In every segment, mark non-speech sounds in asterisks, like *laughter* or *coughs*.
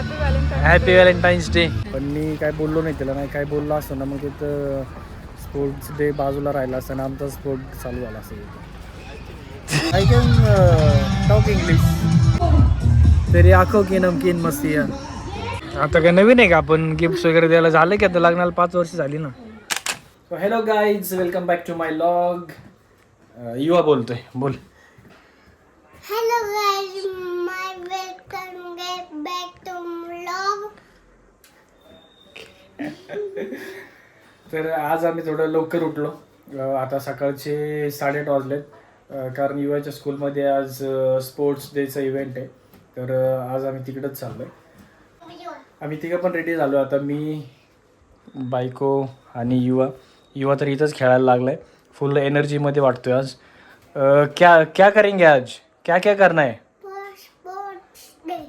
Happy valentine happy valentines day पण मी काय बोललो नाही त्याला नाही काय बोललो असतो ना मग तिथं स्पोर्ट्स डे बाजूला राहिला असता ना आमचा स्पोर्ट चालू झाला असं आय कॅन टॉक इंग्लिश तरी आखो की नमकीन मस्ती आता काय नवीन आहे का आपण? गिफ्ट वगैरे द्यायला झालं की आता लग्नाला पाच वर्ष झाली ना? Hello guys welcome back to my vlog Yuva बोलतोय बोल. तर आज आम्ही थोडं लवकर उठलो. आता सकाळचे साडेआठ वाजलेत. कारण युवाच्या स्कूलमध्ये आज स्पोर्ट्स डेचा इव्हेंट आहे. तर आज आम्ही तिकडंच चाललो आहे आम्ही तिघं पण रेडी झालो. आता मी बायको आणि युवा. युवा तर इथंच खेळायला लागलाय. फुल एनर्जीमध्ये वाटतोय आज. क्या क्या करेंगे आज? क्या क्या करना है? Sports day,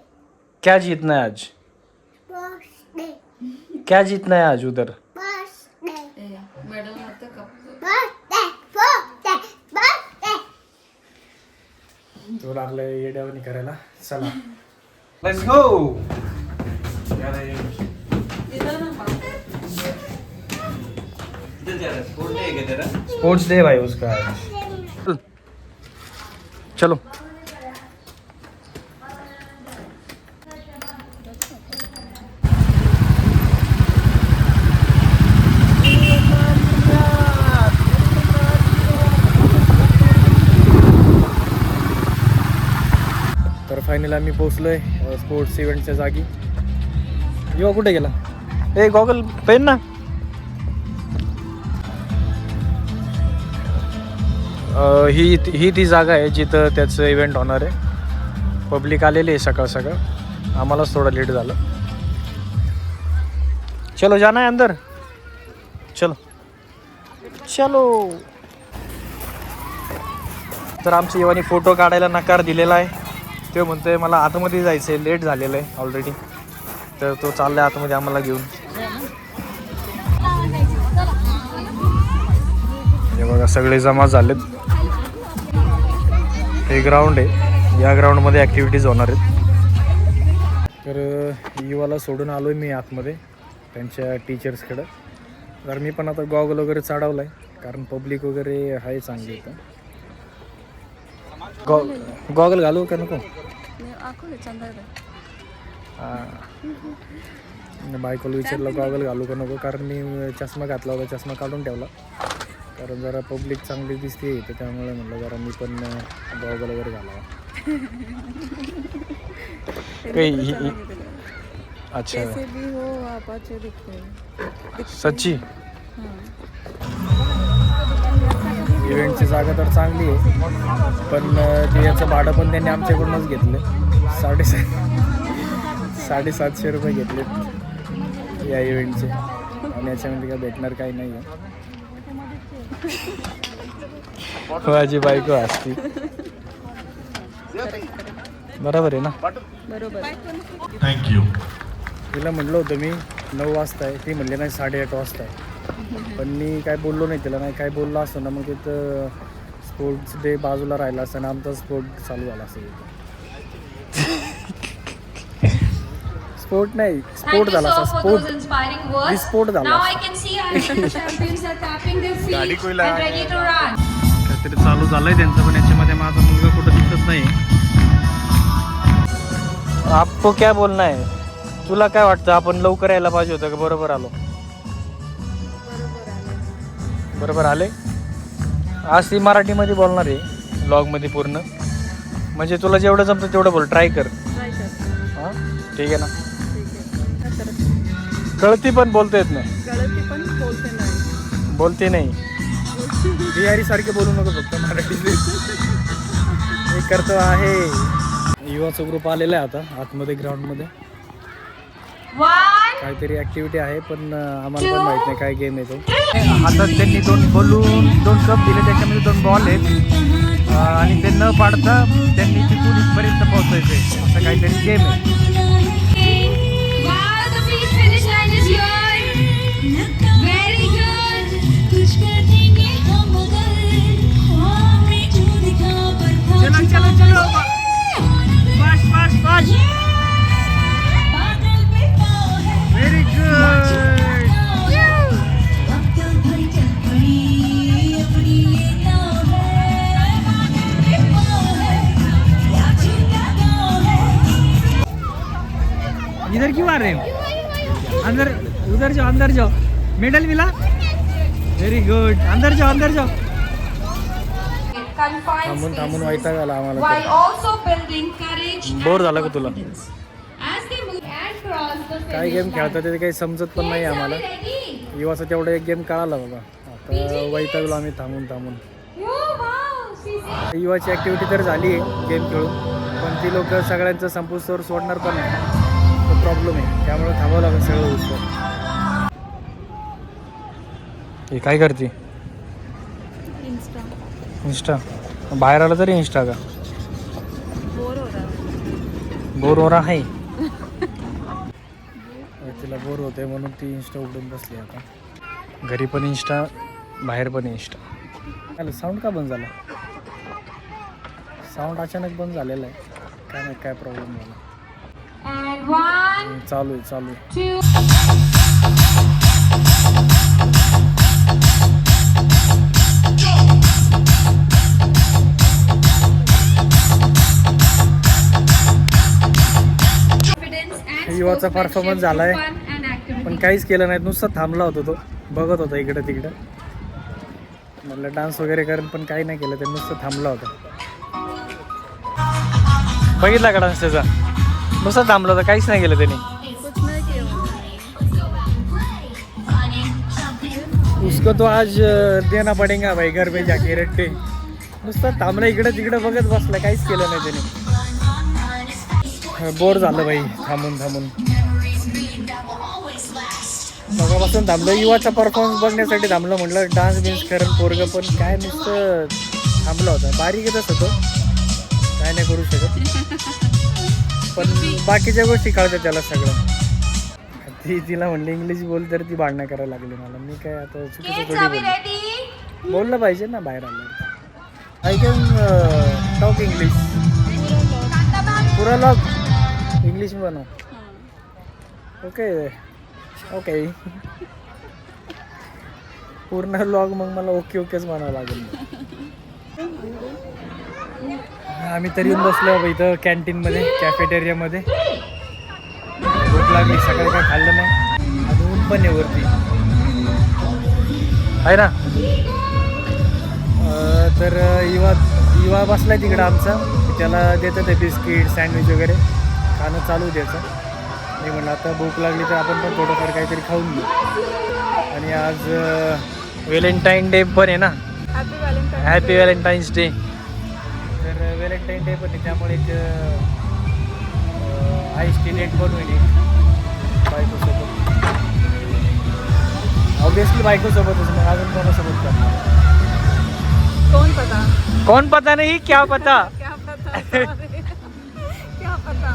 क्या जीतना है आज? क्या जीतना है आज उधर. तो लागलाय येड्यावानी करायला चला। लेट्स गो स्पोर्ट्स डे भाई उसका चलो। फायनल आम्ही आहे स्पोर्ट्स इव्हेंटच्या जागी. युवा कुठे गेला? ए गॉगल पेन ना. ही ही ती जागा आहे जिथं त्याचं इव्हेंट होणार आहे. पब्लिक आलेली आहे सकाळ सकाळ. आम्हालाच थोडं लेट झालं. चलो जाना है अंदर. चलो. चलो. तर आमची युवानी फोटो काढायला नकार दिलेला आहे. तो आहे मला आतमध्ये जायचं आहे लेट झालेलं आहे ऑलरेडी तर तो चाललाय आतमध्ये आम्हाला घेऊन. हे बघा सगळे जमा झालेत. हे ग्राउंड आहे. या ग्राउंडमध्ये ॲक्टिव्हिटीज होणार आहेत. तर युवाला सोडून आलो आहे मी आतमध्ये त्यांच्या टीचर्सकडं तर मी पण आता गॉगल वगैरे चढवला आहे कारण पब्लिक वगैरे आहे चांगली इथं. गॉगल घालू का नको? हा. बायकोला विचारलं गॉगल घालू का नको? कारण मी चष्मा घातला होता चष्मा काढून ठेवला. कारण जरा पब्लिक चांगली दिसते तर त्यामुळे म्हटलं जरा मी पण गॉगल वगैरे घालावा. *laughs* काही अच्छा. हो हैं सच्ची? इव्हेंटची जागा तर चांगली आहे. पण ते याचं भाडं पण त्यांनी आमच्याकडूनच घेतलं. साडेसात साडेसातशे रुपये घेतले या इव्हेंटचे आणि याच्यामध्ये काय भेटणार काही नाही आहे माझी बायको असती. बरोबर आहे ना? बरोबर तिला म्हटलं होतं मी नऊ वाजता आहे. ती म्हणली नाही साडेआठ वाजता आहे. पण मी काय बोललो नाही तिला नाही काय बोललो असतो ना मग तिथं स्पोर्ट्स डे बाजूला राहिला असता ना आमचा स्पोर्ट चालू झाला असं स्पोर्ट नाही स्पोर्ट झाला those स्पोर्ट. विस्फोट झाला. काहीतरी चालू झालंय त्यांचं पण याच्यामध्ये माझा मुलगा कुठं दिसत नाही. आपको क्या बोलना है? तुला काय वाटतं? आपण लवकर यायला पाहिजे होतं का? बरोबर आलो. बरोबर आले. आज ती मराठीमध्ये बोलणार आहे ब्लॉगमध्ये पूर्ण. म्हणजे तुला जेवढं जमतं तेवढं बोल ट्राय कर. हां? ठीक आहे ना? कळती पण बोलता येत नाही. बोलते नाही. बोलते नाही. बिहारी सारखे बोलू नको फक्त मराठीत. हे करतो आहे. युवाचा ग्रुप आलेला आहे आता आतमध्ये ग्राउंडमध्ये काहीतरी ऍक्टिव्हिटी आहे पण आम्हाला पण माहीत नाही काय गेम आहे तो. हातात त्यांनी दोन बलून दोन कप दिले त्याच्यामध्ये दोन बॉल आहेत. आणि ते न पाडता त्यांनी तिथून इथपर्यंत पोहोचायचे असं काहीतरी गेम आहे. चलो चलो चलो बस बस बस. आ रहे हो अंदर उधर जाओ अंदर जाओ. मेडल मिला? व्हेरी गुड अंदर जाओ अंदर जाओ. थांबून थांबून वैताग आला आम्हाला बोर झाला का तुला? काय गेम. खेळतात ते काही समजत पण नाही आम्हाला? युवाचा तेवढा एक गेम कळाला बाबा आता वैतागलो आम्ही थांबून थांबून. Oh, युवाची ॲक्टिव्हिटी तर झाली आहे गेम खेळून. पण ती लोक सगळ्यांचं संपुस्तवर सोडणार पण नाही. प्रॉब्लेम आहे. त्यामुळे थांबावं लागेल सगळं उत्सव हे काय करते? इंस्टा इंस्टा बाहेर आलं तरी इंस्टा का? बोर हो रहा. बोर हो रहा है. *laughs* तिला बोर होते म्हणून ती इंस्टा उघडून बसली आता. घरी पण इंस्टा बाहेर पण इंस्टा आलं साऊंड का बंद झाला? साऊंड अचानक बंद झालेला आहे. काय नाही काय प्रॉब्लेम झाला? चालू आहे चालू युवाचा performance झालाय. पण काहीच केलं नाही नुसतं थांबला होता तो बघत होता इकडं तिकडं. म्हटलं डान्स वगैरे करेन पण काही नाही केलं ते नुसतं थांबला होता. बघितला का डान्स त्याचा? नुसतं थांबलं तर काहीच नाही केलं त्याने. उसको तो आज देना पडेगा भाई घर पे जाके रट्टे नुसतं थांबलं इकडं तिकडं बघत बसलं काहीच केलं नाही त्याने. बोर झालं भाई थांबून थांबून. मगापासून थांबलं युवाचा परफॉर्मन्स बघण्यासाठी थांबलं म्हटलं डान्स बिन्स करण पोरगं पण काय नुसतं थांबलं होतं. बारीक येतच होतो काय नाही करू शकत. पण बाकीच्या गोष्टी कळतात त्याला सगळं. ती तिला म्हणली इंग्लिश बोल तर ती भांडणं करायला लागली मला. मी काय आता चुकीचं थोडी we बोललो. पाहिजे ना बाहेर आलं आय कॅन टॉक इंग्लिश पुरा लॉग इंग्लिश में बनव. ओके ओके *laughs* पूर्ण लॉग मग मला ओके ओकेच म्हणावं लागेल. आम्ही तरी येऊन बसलो इथं कॅन्टीनमध्ये कॅफेटेरियामध्ये. भूक लागली सकाळी काय खाल्लं नाही. आणि ऊन पण आहे वरती. आहे ना? तर युवा युवा बसलाय तिकडं आमचा. त्याला देतात ते बिस्किट सँडविच वगैरे. खाणं चालू आहे त्याचं. मी म्हणलं आता भूक लागली तर आपण पण थोडंफार काहीतरी खाऊन घेऊ. आणि आज व्हॅलेंटाईन डे पण आहे ना? Happy valentine happy valentines day valentine day पण आहे त्यामुळे एक आईस टी डेट बनवून एक. बायकोसोबत. ऑब्विसली बायकोसोबतच मग अजून कोणासोबत करणार? कौन पता कौन पता नहीं क्या पता? क्या पता. क्या पता.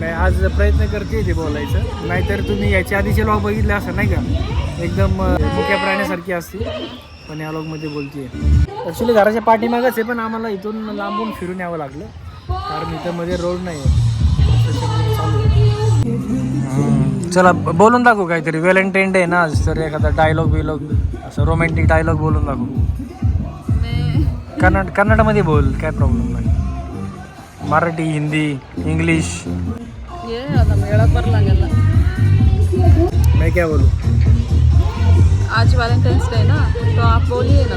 नाही आज प्रयत्न करते ते बोलायचं. नाहीतर तुम्ही याच्या आधीचे लॉग बघितले असं नाही का? एकदम अं, मुक्या प्राण्यासारखी असते. पण या लॉगमध्ये बोलते ॲक्च्युली घराच्या पाठीमागच आहे पण आम्हाला इथून लांबून फिरून यावं लागलं. कारण इथं मध्ये रोड नाही आहे चालू बोलून दाखवू काहीतरी. व्हॅलेंटाईन डे ना तर एखादा डायलॉग बिलॉग असं रोमॅन्टिक डायलॉग बोलून दाखवू. मैं कन्नड कन्नडमध्ये बोल काय प्रॉब्लेम नाही. मराठी हिंदी इंग्लिश ये आता मेळा भरला गेला मैं क्या बोलूँ? आज वैलेंटाइंस डे ना तो आप बोलिए ना.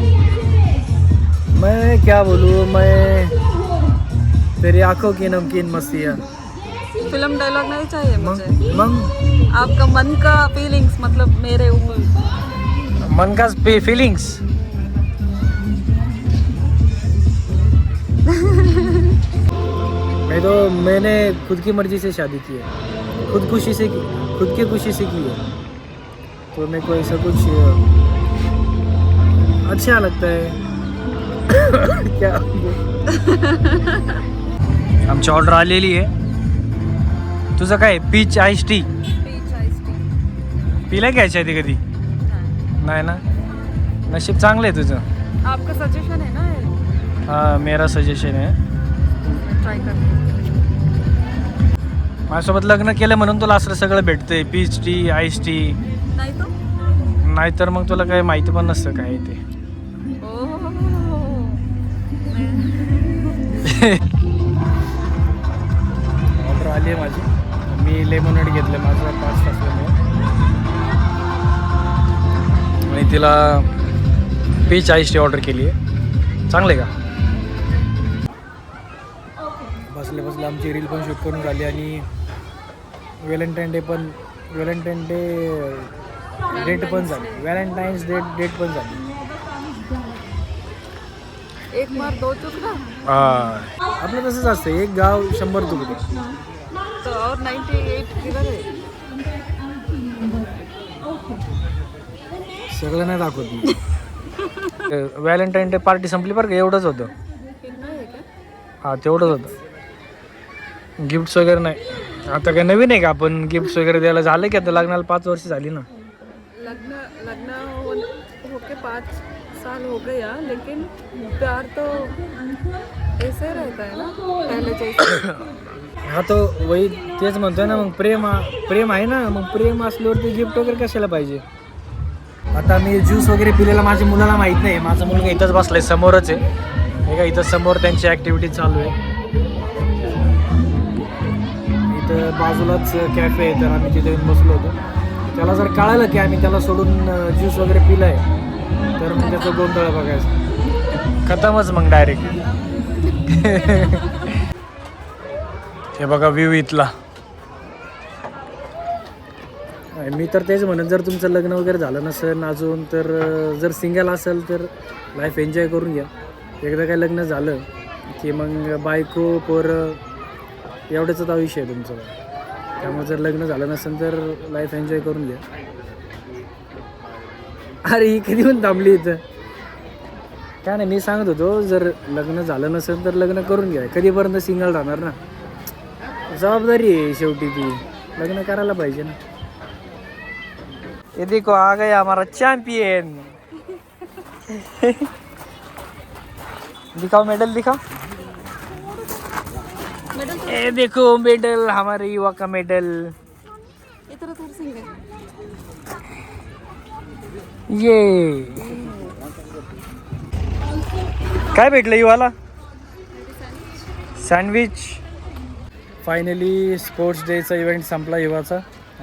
मैं क्या बोलूँ मैं तेरी आँखों की नमकीन मस्तियाँ। फ़िल्म डायलॉग नहीं चाहिए मुझे। मंग आपका मन का फीलिंग्स मतलब मेरे ऊपर मन का फीलिंग्स *laughs* मैं तो मैंने खुद की मर्ज़ी से शादी की है। खुद खुशी से की खुद की खुशी से की है। तो मेरे को ऐसा कुछ अच्छा लगता है। *laughs* आमची ऑर्डर आलेली आहे. तुझं काय peach ice tea? Peach ice tea. पिला घ्यायची आहे ती कधी? नाही ना? नशीब चांगलं आहे तुझं. आपका सजेशन है ना? हा मेरा सजेशन आहे. माझ्यासोबत लग्न केलं म्हणून तुला असलं सगळं भेटतंय. Peach tea ice tea. नहीं तो नाहीतर मग तुला काही माहिती पण नसतं काय ते. ऑर्डर आली आहे माझी. मी लेमोनेड घेतलं माझं पाच असल्यामुळं आणि तिला पे चाळीसची ऑर्डर केली आहे. चांगलं आहे का? बसले बसले आमची रील पण शूट करून झाली आणि व्हॅलेंटाईन डे पण व्हॅलेंटाईन डे डेट पण झाली. व्हॅलेंटाईन्स डेट डेट पण झाली. एक मार दो आपलं तसंच असतं एक गाव शंभर तुकडे. तो और 98 किधर है सगळं नाही दाखवत मी. व्हॅलेंटाईन डे पार्टी संपली बरं का? एवढंच होतं. कितना है क्या हा तेवढंच होतं. गिफ्ट्स वगैरे नाही. आता काय नवीन आहे का? आपण गिफ्ट्स वगैरे द्यायला झालं की आता लग्नाला पाच वर्ष झाली ना? लगना लगना हो, होके पाँच. साल हो गया लेकिन प्यार तो ऐसे रहता है ना पहले जैसे। *coughs* हा तो वही तेच म्हणतोय ना मग प्रेम प्रेम आहे ना मग प्रेम असल्यावरती गिफ्ट वगैरे कशाला पाहिजे? आता मी ज्यूस वगैरे पिलेला माझ्या मुलाला माहीत नाही माझा मुलगा इथंच बसलाय समोरच आहे. हे का इथं समोर त्यांची ॲक्टिव्हिटी चालू आहे. इथं बाजूलाच कॅफे आहे तर आम्ही तिथे येऊन बसलो होतो. त्याला जर कळालं की आम्ही त्याला सोडून ज्यूस वगैरे पिलाय तर मग त्याचं गोंधळ बघायचं. खतमच मग डायरेक्ट हे बघा व्ह्यू इथला. मी तर तेच म्हणत जर तुमचं लग्न वगैरे झालं नसेल अजून तर जर सिंगल असेल तर लाईफ एन्जॉय करून घ्या. एकदा काय लग्न झालं की मग बायको पोरं एवढंच आयुष्य आहे तुमचं. त्यामुळे जर लग्न झालं नसेल तर लाईफ एन्जॉय करून घ्या. अरे ही कधी पण थांबली इथं. काय नाही मी सांगत होतो जर लग्न झालं नसेल तर लग्न करून घ्या. कधीपर्यंत सिंगल राहणार ना? जबाबदारी आहे शेवटी ती. लग्न करायला पाहिजे ना. ये देखो आ गया हमारा चैंपियन दिखाओ मेडल दिखाओ. ये देखो मेडल हमारे युवा का मेडल ये. काय भेटलं युवाला? सँडविच फायनली स्पोर्ट्स डेचा इव्हेंट संपला युवाचा.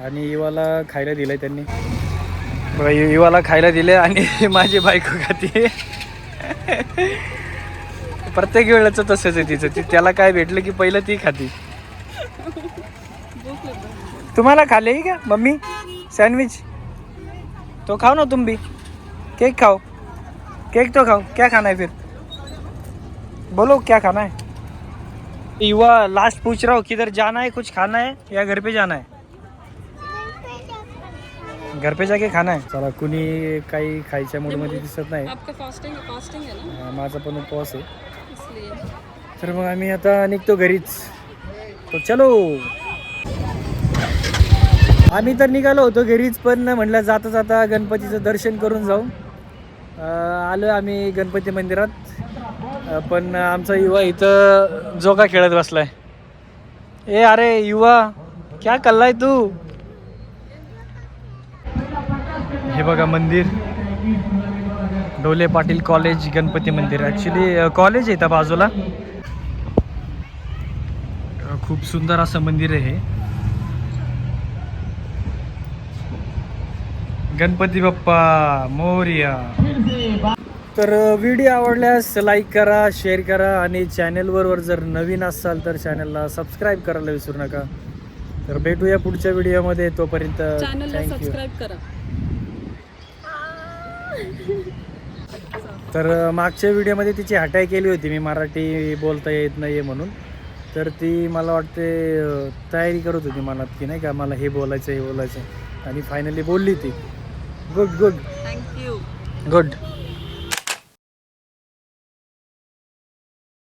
आणि युवाला खायला दिलं त्यांनी. बघा युवाला खायला दिले आणि *laughs* माझी बायको खाते. प्रत्येक वेळेचं तसंच आहे तिचं. ती त्याला काय भेटलं की पहिलं ती खाती. तुम्हाला खाले का मम्मी? सँडविच तो खाओ ना तुम भी केक खाओ. केक तो खाओ. क्या खाना है फिर? बोलो क्या खाना है? युवा लास्ट पूछ रहा हूँ किधर जाना है कुछ खाना है या घर पे जाना है? घर पे जाके खाना है? चला कुणी काही खायच्या मूडमध्ये दिसत नाही. आपका फास्टिंग फास्टिंग है ना? हा, माझा पण उपवास आहे. इसलिए. तर मग आम्ही आता निघतो घरीच. तो चलो. आम्ही तर निघालो होतो घरीच पण म्हटलं जाता जाता गणपतीचं दर्शन करून जाऊ. आलो आम्ही गणपती मंदिरात. पण आमचा युवा इथं जोगा खेळत बसलाय. ए अरे युवा क्या कल्लाय तू? हे बघा मंदिर. डोले पाटील कॉलेज गणपती मंदिर. ॲक्च्युली कॉलेज आहे त्या बाजूला. खूप सुंदर असं मंदिर आहे हे. गणपती बाप्पा मोर्या. तर व्हिडिओ आवडल्यास लाईक करा शेअर करा आणि चॅनेलवर जर नवीन असाल तर चॅनलला सबस्क्राईब करायला विसरू नका. तर भेटूया पुढच्या व्हिडिओमध्ये तोपर्यंत सबस्क्राईब करा. तर मागच्या व्हिडिओमध्ये तिची हटाई केली होती. मी मराठी बोलता येत नाही आहे म्हणून. तर ती मला वाटते तयारी करत होती मनात की नाही का मला हे बोलायचं हे बोलायचं आणि फायनली बोलली ती. Good good thank you good